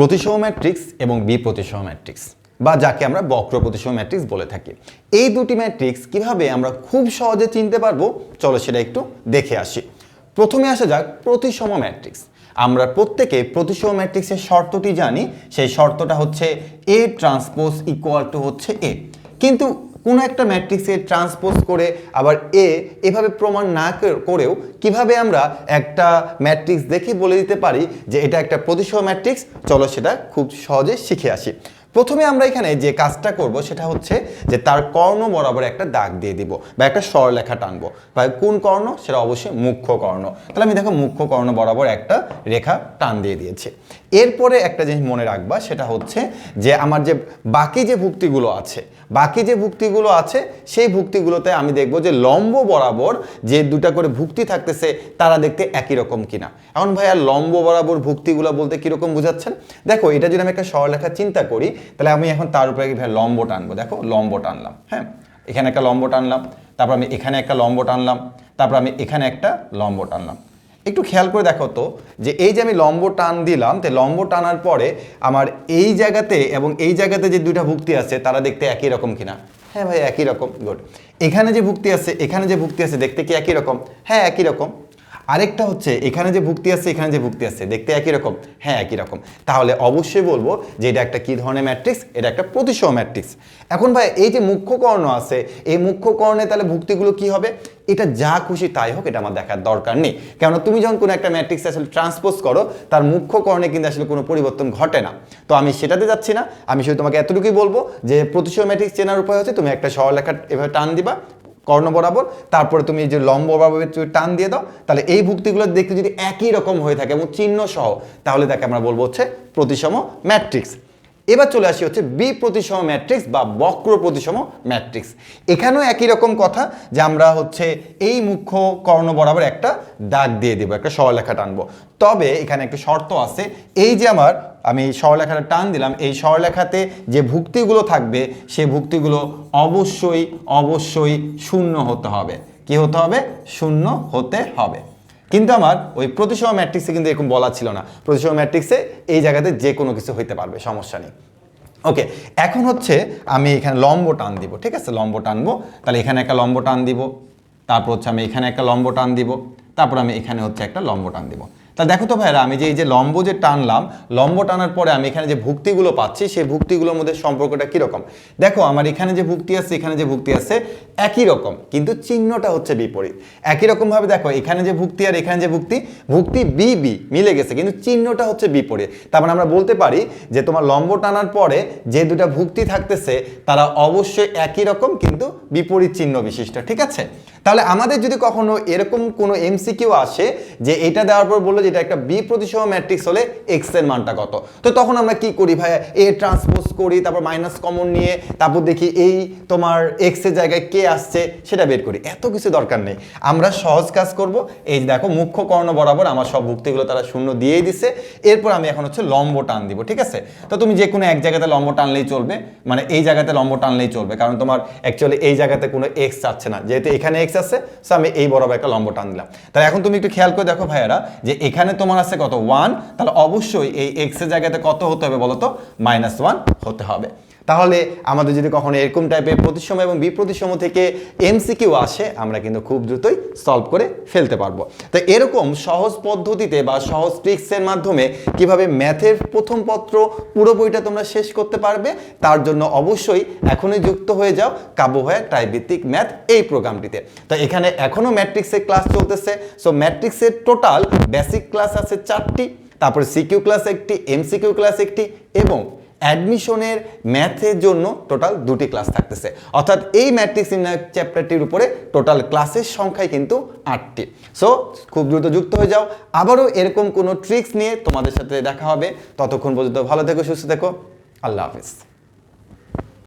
প্রতিসম ম্যাট্রিক্স এবং বি প্রতিসহ ম্যাট্রিক্স, বা যাকে আমরা বক্র প্রতিসম ম্যাট্রিক্স বলে থাকি। এই দুটি ম্যাট্রিক্স কীভাবে আমরা খুব সহজে চিনতে পারব, চলো সেটা একটু দেখে আসি। প্রথমে আসা যাক প্রতিসম ম্যাট্রিক্স। আমরা প্রত্যেকে প্রতিসম ম্যাট্রিক্সের শর্তটি জানি, সেই শর্তটা হচ্ছে এ ট্রান্সপোজ ইকুয়াল টু হচ্ছে এ কিন্তু কোনো একটা ম্যাট্রিক্সে ট্রান্সপোজ করে আবার এ এভাবে প্রমাণ না কর- করেও কীভাবে আমরা একটা ম্যাট্রিক্স দেখে বলে দিতে পারি যে এটা একটা প্রতিসম ম্যাট্রিক্স চলো সেটা খুব সহজে শিখে আসি। প্রথমে আমরা এখানে যে কাজটা করব সেটা হচ্ছে যে তার কর্ণ বরাবর একটা দাগ দিয়ে দিব বা একটা স্বরলেখা টানবো। বা কোন কর্ণ? সেটা অবশ্যই মুখ্য কর্ণ। তাহলে আমি দেখো মুখ্য কর্ণ বরাবর একটা রেখা টান দিয়ে দিয়েছি। এরপরে একটা জিনিস মনে রাখবা, সেটা হচ্ছে যে আমার যে বাকি যে ভুক্তিগুলো আছে বাকি যে ভুক্তিগুলো আছে, সেই ভুক্তিগুলোতে আমি দেখব যে লম্ব বরাবর যে দুটা করে ভুক্তি থাকতেছে, তারা দেখতে একই রকম কিনা। এখন ভাইয়া, লম্ব বরাবর ভুক্তিগুলো বলতে কীরকম বোঝাচ্ছেন? দেখো, এটা যদি আমি একটা সরলেখা চিন্তা করি, তাহলে আমি এখন তার উপরে ভাই লম্ব টানবো। দেখো, লম্ব টানলাম হ্যাঁ? এখানে একটা লম্ব টানলাম, তারপর আমি এখানে একটা লম্ব টানলাম, তারপর আমি এখানে একটা লম্ব টানলাম। একটু খেয়াল করে দেখো তো, যে এই যে আমি লম্ব টান দিলাম, তো লম্ব টানার পরে আমার এই জায়গাতে এবং এই জায়গাতে যে দুইটা ভুক্তি আছে, তারা দেখতে একই রকম কিনা? হ্যাঁ ভাই, একই রকম গুড এখানে যে ভুক্তি আছে, এখানে যে ভুক্তি আছে, দেখতে কি একই রকম? হ্যাঁ একই রকম। আরেকটা হচ্ছে, এখানে যে ভুক্তি আছে, এখানে যে ভুক্তি আছে, দেখতে একই রকম। হ্যাঁ একই রকম। তাহলে অবশ্যই বলব যে এটা একটা কি ধরনের ম্যাট্রিক্স? এটা একটা প্রতিসহ ম্যাট্রিক্স। এখন ভাই, এই যে মুখ্য কর্ণ আছে, এই মুখ্য কর্ণে তাহলে ভুক্তিগুলো কি হবে? এটা যা খুশি তাই হোক, এটা আমার দেখার দরকার নেই। কেননা তুমি যখন কোনো একটা ম্যাট্রিক্স আসলে ট্রান্সপোজ করো, তার মুখ্য কর্ণে কিন্তু আসলে কোনো পরিবর্তন ঘটে না। তো আমি সেটাতে যাচ্ছি না। আমি শুধু তোমাকে এতটুকুই বলব যে প্রতিসম ম্যাট্রিক্স চেনার উপায় হচ্ছে তুমি একটা সরলেখা এভাবে টান দিবা কর্ণ বরাবর, তারপরে তুমি যে লম্ব বরাবর টান দিয়ে দাও, তাহলে এই ভুক্তিগুলো দেখতে যদি একই রকম হয়ে থাকে এবং চিহ্ন সহ, তাহলে তাকে আমরা বলব হচ্ছে প্রতিসম ম্যাট্রিক্স এবার চলে আসি হচ্ছে বি প্রতিসম ম্যাট্রিক্স বা বক্র প্রতিসম ম্যাট্রিক্স এখানেও একই রকম কথা যে আমরা হচ্ছে এই মুখ্য কর্ণ বরাবর একটা দাগ দিয়ে দেবো, একটা সরলেখা টানবো। তবে এখানে একটা শর্ত আছে, এই যে আমার আমি এই সরলেখাটা টান দিলাম, এই সরলেখাতে যে ভুক্তিগুলো থাকবে, সে ভুক্তিগুলো অবশ্যই অবশ্যই শূন্য হতে হবে। কি হতে হবে? শূন্য হতে হবে। কিন্তু আমার ওই প্রতিসম ম্যাট্রিক্সে কিন্তু এরকম বলা ছিল না। প্রতিসম ম্যাট্রিক্সে এই জায়গাতে যে কোনো কিছু হইতে পারবে, সমস্যা নেই। ওকে এখন হচ্ছে আমি এখানে লম্ব টান দিব, ঠিক আছে? লম্ব টানবো, তাহলে এখানে একটা লম্ব টান দিব, তারপর হচ্ছে আমি এখানে একটা লম্ব টান দিব, তারপর আমি এখানে হচ্ছে একটা লম্ব টান দিব। তা দেখো তো ভাইরা আমি যে এই যে লম্ব যে টানলাম, লম্ব টানার পরে আমি এখানে যে ভুক্তিগুলো পাচ্ছি, সেই ভুক্তিগুলোর মধ্যে সম্পর্কটা কীরকম? দেখো, আমার এখানে যে ভুক্তি আছে, এখানে যে ভুক্তি আছে, একই রকম, কিন্তু চিহ্নটা হচ্ছে বিপরীত। একই রকমভাবে দেখো, এখানে যে ভুক্তি আর এখানে যে ভুক্তি ভুক্তি বি বি মিলে গেছে, কিন্তু চিহ্নটা হচ্ছে বিপরীত। তার মানে আমরা বলতে পারি যে তোমার লম্ব টানার পরে যে দুটা ভুক্তি থাকতেছে, তারা অবশ্যই একই রকম, কিন্তু বিপরীত চিহ্ন বিশিষ্ট, ঠিক আছে? তাহলে আমাদের যদি কখনো এরকম কোনো এমসিকিউ আসে যে এটা দেওয়ার পর বলল যে এটা একটা বি প্রতিসম ম্যাট্রিক্স হলে এক্সের মানটা কত? তো তখন আমরা কি করি ভাই এ ট্রান্সপোজ করি, তারপর মাইনাস কমন নিয়ে, তারপর দেখি এই তোমার এক্সের জায়গায় কে আসছে, সেটা বের করি। এত কিছু দরকার নেই। আমরা সহজ কাজ করব। এই দেখো, মুখ্য কর্ণ বরাবর আমার সব ভুক্তিগুলো তারা শূন্য দিয়েই দিছে। এরপর আমি এখন হচ্ছে লম্ব টান দিব, ঠিক আছে? তো তুমি যে কোনো এক জায়গাতে লম্ব টানলেই চলবে। মানে এই জায়গাতে লম্ব টানলেই চলবে। কারণ তোমার অ্যাকচুয়ালি এই জায়গাতে কোনো এক্স চাচ্ছে না। যেহেতু এখানে এক্স আছে সো আমি এই বরাবর একটা লম্ব টান দিলাম। তাহলে এখন তুমি একটু খেয়াল করে দেখো ভাইয়ারা, যে এখানে তোমার আছে কত? ওয়ান তাহলে অবশ্যই এই এক্সের জায়গাতে কত হতে হবে বলতো? মাইনাস ওয়ান হতে হবে। তাহলে আমাদের যদি কখনো এরকম টাইপের প্রতিসম এবং বিপ্রতিসম থেকে এমসিকিউ আসে, আমরা কিন্তু খুব দ্রুতই সলভ করে ফেলতে পারব। তো এরকম সহজ পদ্ধতিতে বা সহজ ট্রিক্সের মাধ্যমে কীভাবে ম্যাথের প্রথম পত্র পুরো বইটা তোমরা শেষ করতে পারবে, তার জন্য অবশ্যই এখনই যুক্ত হয়ে যাও কাব্যভয়া টাইভিত্তিক ম্যাথ এই প্রোগ্রামটিতে। তো এখানে এখনও ম্যাট্রিক্সের ক্লাস চলতেছে। সো ম্যাট্রিক্সের টোটাল বেসিক ক্লাস আছে চারটি, তারপরে সিকিউ ক্লাস একটি এমসিকিউ ক্লাস একটি এবং অ্যাডমিশনের ম্যাথের জন্য টোটাল দুটি ক্লাস থাকতেছে। অর্থাৎ এই ম্যাট্রিক্স নির্ণায়ক চ্যাপ্টারটির উপরে টোটাল ক্লাসের সংখ্যাই কিন্তু আটটি। সো খুব দ্রুত যুক্ত হয়ে যাও। আবারও এরকম কোনো ট্রিক্স নিয়ে তোমাদের সাথে দেখা হবে। ততক্ষণ পর্যন্ত ভালো থেকো, সুস্থ থেকো। আল্লাহ হাফিজ।